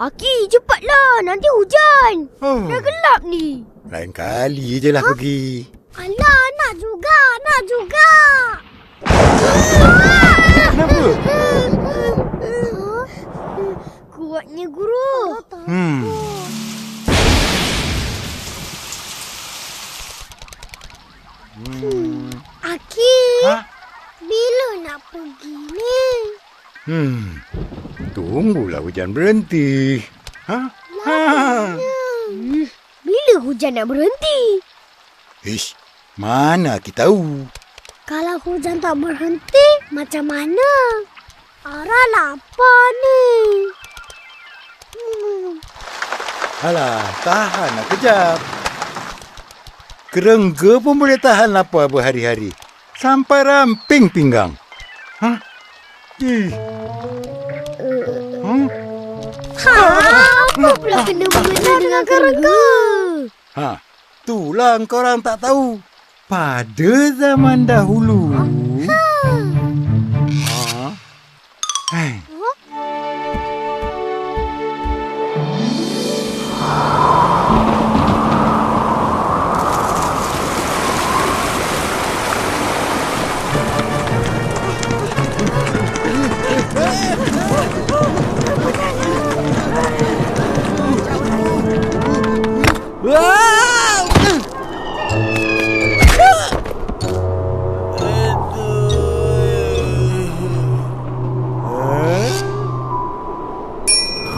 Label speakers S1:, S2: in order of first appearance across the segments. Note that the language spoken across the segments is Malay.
S1: Aki, cepatlah. Nanti hujan.
S2: Oh,
S1: Dah gelap ni.
S2: lain kali je lah pergi.
S1: Alah, nak juga. Nak juga.
S2: Kenapa?
S1: Kuatnya guru.
S2: Hmm.
S1: Aki,
S2: Ha?
S1: bila nak pergi ni?
S2: Hmm. Tunggulah hujan berhenti. Ha? Ha.
S1: Hmm, bila hujan nak berhenti?
S2: Ish, mana kita tahu?
S1: Kalau hujan tak berhenti, macam mana? Ara lapar ni. Hmm.
S2: Alah, tahan lah kejap. Kerengga pun boleh tahan lapar berhari-hari. Sampai ramping pinggang. Ha? Ih. Hmm?
S1: Ha, apa pula kena mengena dengan kerengga?
S2: Ha, itulah engkau orang tak tahu. Pada zaman dahulu. Ha.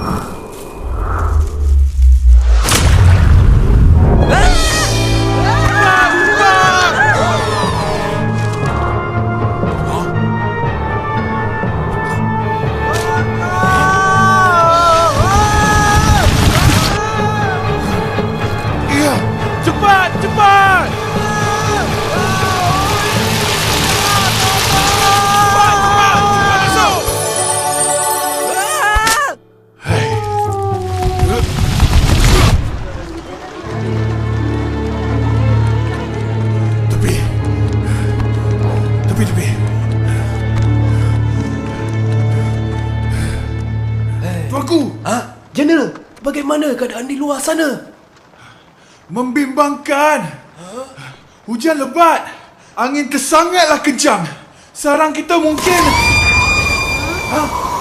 S3: Grrrr. Bagaimana keadaan di luar sana?
S4: Membimbangkan. Hujan lebat. Angin kesangatlah kejam. Sarang kita mungkin... Ha?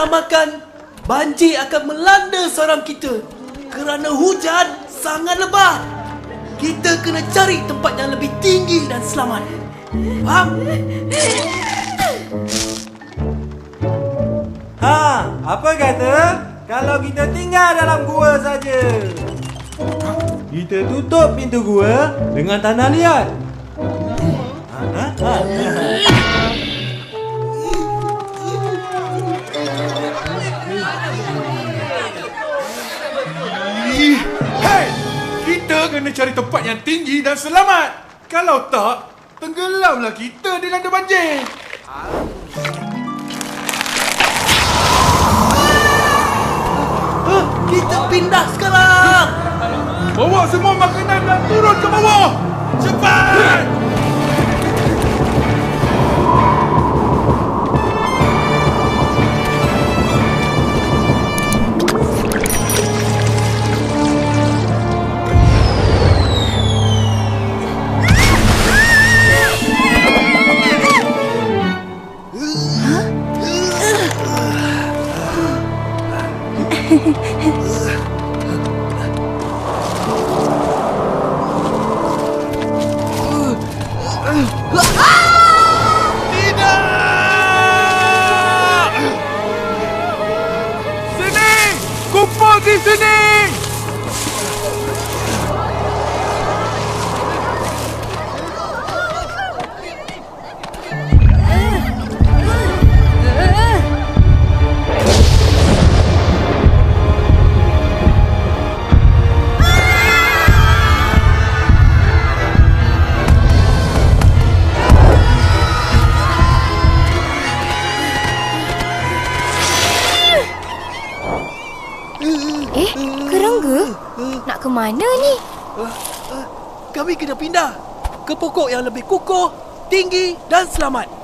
S3: Meramalkan banjir akan melanda sarang kita kerana hujan sangat lebat. Kita kena cari tempat yang lebih tinggi dan selamat. Faham?
S5: Ha, apa kata? Kalau kita tinggal dalam gua saja. Kita tutup pintu gua dengan tanah liat. Ha, ha, ha,
S4: Kita kena cari tempat yang tinggi dan selamat. Kalau tak, tenggelamlah kita dilanda banjir.
S3: Ha, kita pindah sekarang.
S4: Bawa semua makanan dan turun ke bawah. Cepat!
S6: Mana ni?
S3: Kami kena pindah ke pokok yang lebih kukuh, tinggi dan selamat.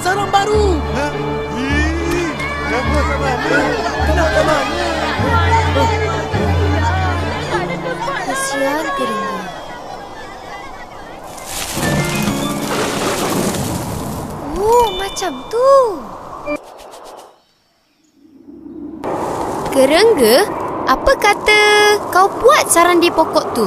S3: Sarang baru. Kenapa mana?
S6: Kesian kerenggu. Oh, macam tu. Kerengga, apa kata kau buat sarang di pokok tu?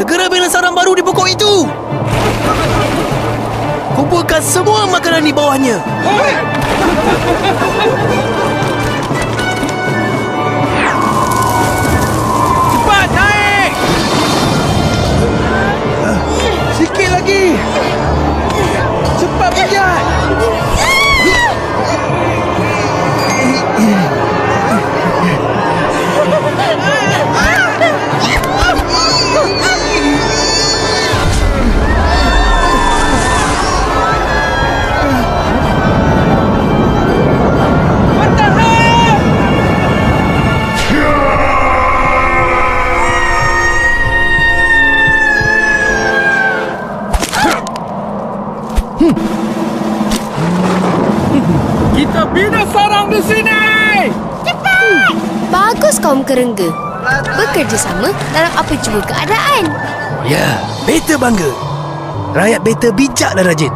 S3: Segera bina sarang baru di pokok itu. Kumpulkan semua makanan di bawahnya.
S4: Cepat
S6: Bagus kaum kerengga. Bekerjasama dalam apa jua keadaan.
S3: Ya, beta bangga. Rakyat beta bijak dan rajin.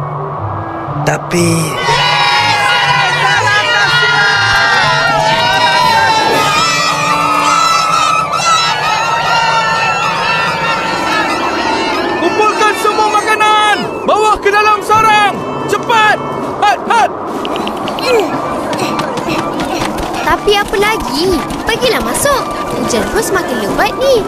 S3: Tapi...
S6: Hujan pun semakin lebat ni.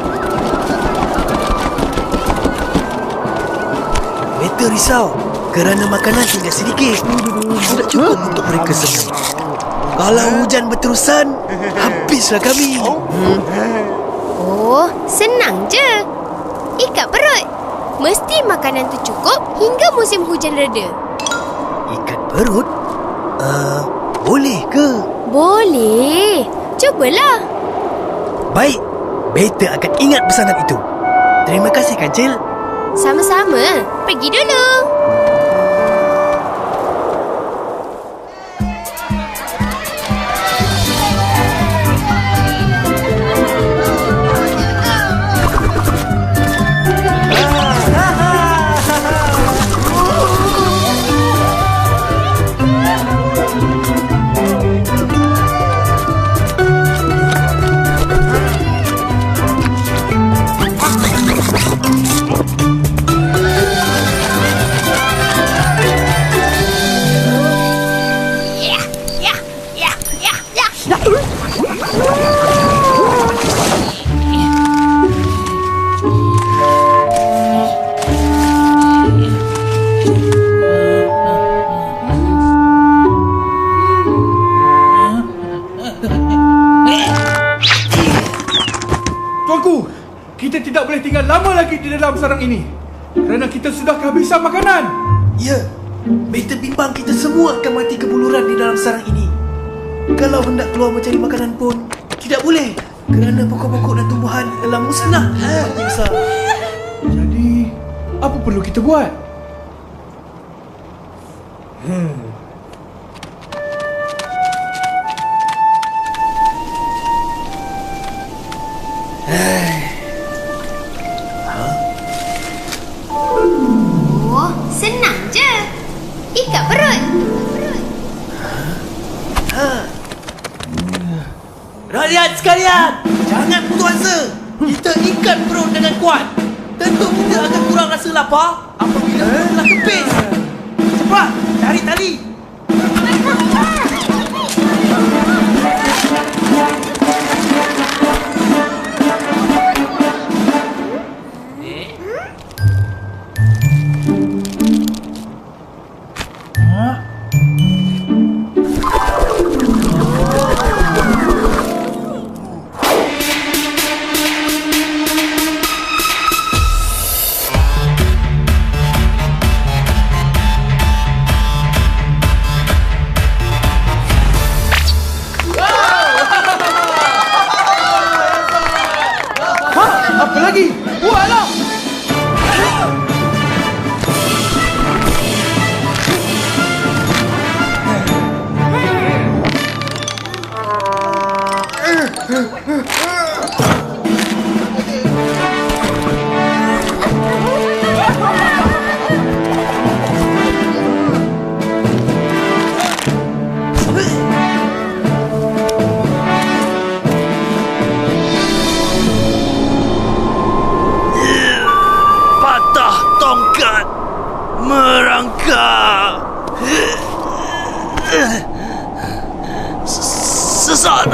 S3: Beta risau kerana makanan tinggal sedikit. Tidak cukup untuk mereka semua. Kalau hujan berterusan, habislah kami.
S6: Oh, senang je. Ikat perut. Mesti makanan tu cukup hingga musim hujan reda.
S3: Ikat perut? Uh, boleh ke?
S6: Boleh. Cubalah.
S3: Baik, beta akan ingat pesanan itu. Terima kasih, Kancil.
S6: Sama-sama. Pergi dulu.
S4: Ini. Kerana kita sudah kehabisan makanan.
S3: Ya, beta bimbang kita semua akan mati kebuluran di dalam sarang ini. Kalau hendak keluar mencari makanan pun, tidak boleh. Kerana pokok-pokok dan tumbuhan telah musnah. Besar.
S4: Jadi, apa perlu kita buat?
S3: sekalian,
S7: என்னப்பா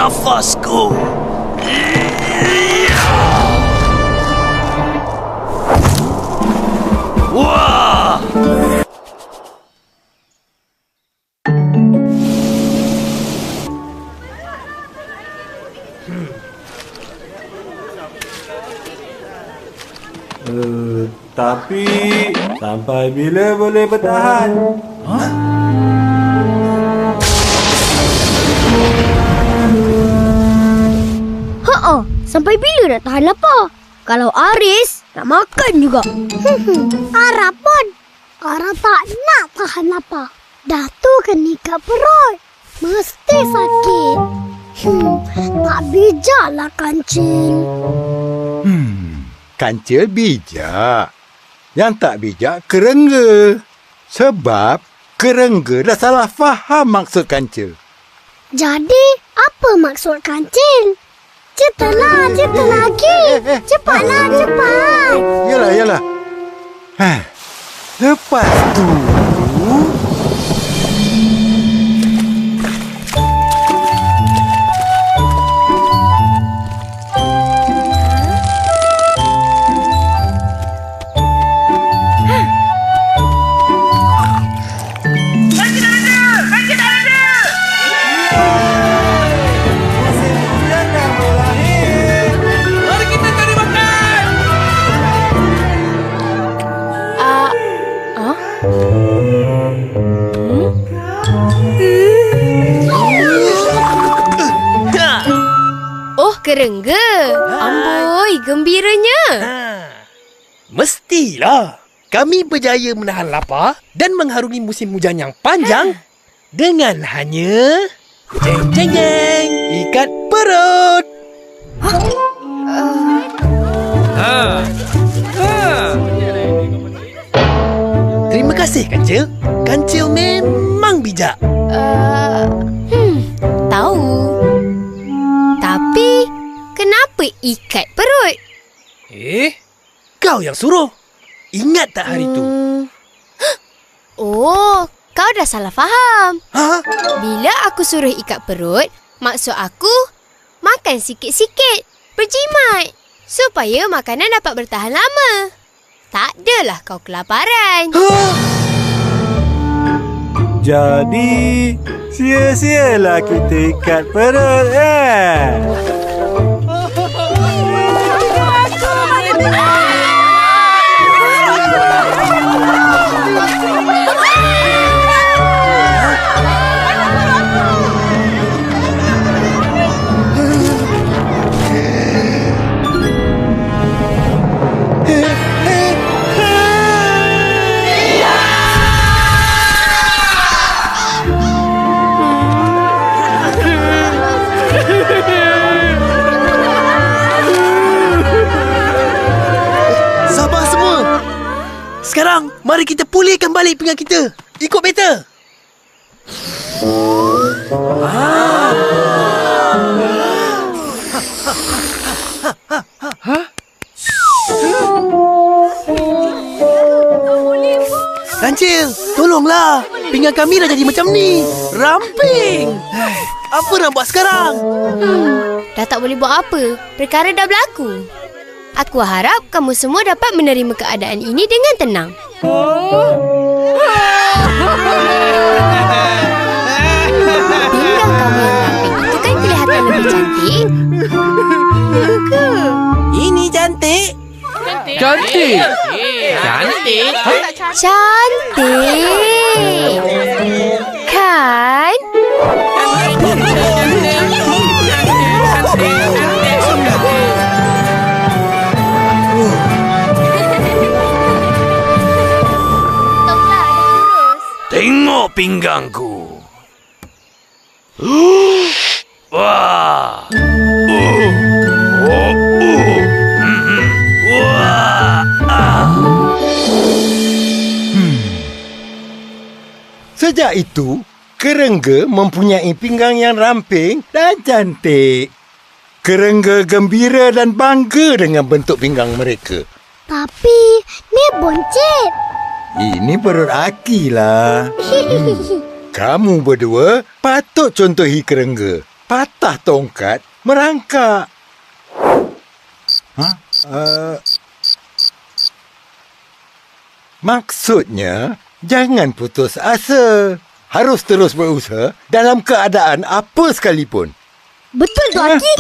S7: nafasku wah
S5: Uh, tapi sampai bila boleh bertahan?
S1: Ha sampai bila nak tahan lapar? Kalau Aris nak makan juga. Ara pun. Ara tak nak tahan lapar. Dah tu kena ikat perut. Mesti sakit. Hmm, tak bijaklah kancing.
S2: Hmm, kancil bijak. Yang tak bijak kerengga. Sebab kerengga dah salah faham maksud kancil.
S1: Jadi, apa maksud Ceritalah, cerita lagi. Cepatlah, cepat.
S2: Yalah, yalah. Hah. Lepas tu...
S6: Oh, kerengga. Amboi, gembiranya.
S3: Mestilah. Kami berjaya menahan lapar dan mengharungi musim hujan yang panjang dengan hanya jeng jeng jeng ikat perut. Terima kasih Kancil. Kancil memang bijak.
S6: Uh, hmm, tahu. Ikat perut?
S3: Eh, kau yang suruh. Ingat tak hari tu?
S6: Hmm. Oh, kau dah salah faham.
S3: Ha?
S6: Bila aku suruh ikat perut, maksud aku makan sikit-sikit, berjimat. Supaya makanan dapat bertahan lama. Tak adalah kau kelaparan.
S5: Jadi, sia-sialah kita ikat perut eh.
S3: Kembalikan balik pinggan kita. Ikut beta. Ah. Rancil, tolonglah. Pinggan kami dah jadi macam ni. Ramping. Apa nak buat sekarang?
S6: Hmm, dah tak boleh buat apa. Perkara dah berlaku. Aku harap kamu semua dapat menerima keadaan ini dengan tenang. Oh. Kamu yang itu kan kelihatan lebih cantik.
S3: Ini cantik.
S8: Cantik. Cantik.
S6: Cantik. Kan?
S7: Pinggangku. Wah. Uh. Oh, uh. Mhm. Wah. Ah.
S2: Sejak itu, kerengga mempunyai pinggang yang ramping dan cantik. Kerengga gembira dan bangga dengan bentuk pinggang mereka.
S1: Tapi, ni boncet.
S2: Ini perut Aki lah. Kamu berdua patut contohi kerengga. Patah tongkat, merangkak. Ha? Uh, maksudnya, jangan putus asa. Harus terus berusaha dalam keadaan apa sekalipun.
S1: Betul tu, Aki.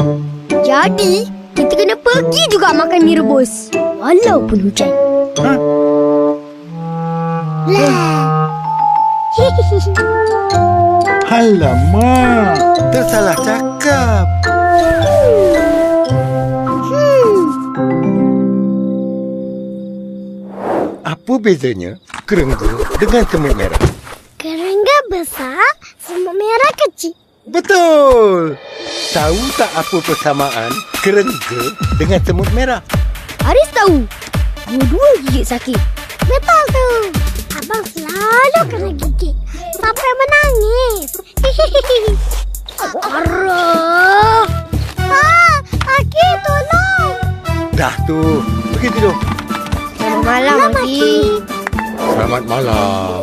S1: Jadi, kita kena pergi juga makan mie rebus. Walaupun hujan.
S2: Ha?
S1: Lah.
S2: Alamak, tersalah cakap. Apa bezanya kerengga dengan semut merah?
S1: Kerengga besar, semut merah kecil.
S2: Betul. Tahu tak apa persamaan kerengga dengan semut merah?
S1: Aris tahu. Dua-dua gigit sakit. Betul tu. Kena gigit. Sampai menangis. Arah. Ha, Aki tolong.
S2: Dah tu. Pergi tidur.
S6: Selamat malam, Aki.
S2: Selamat malam.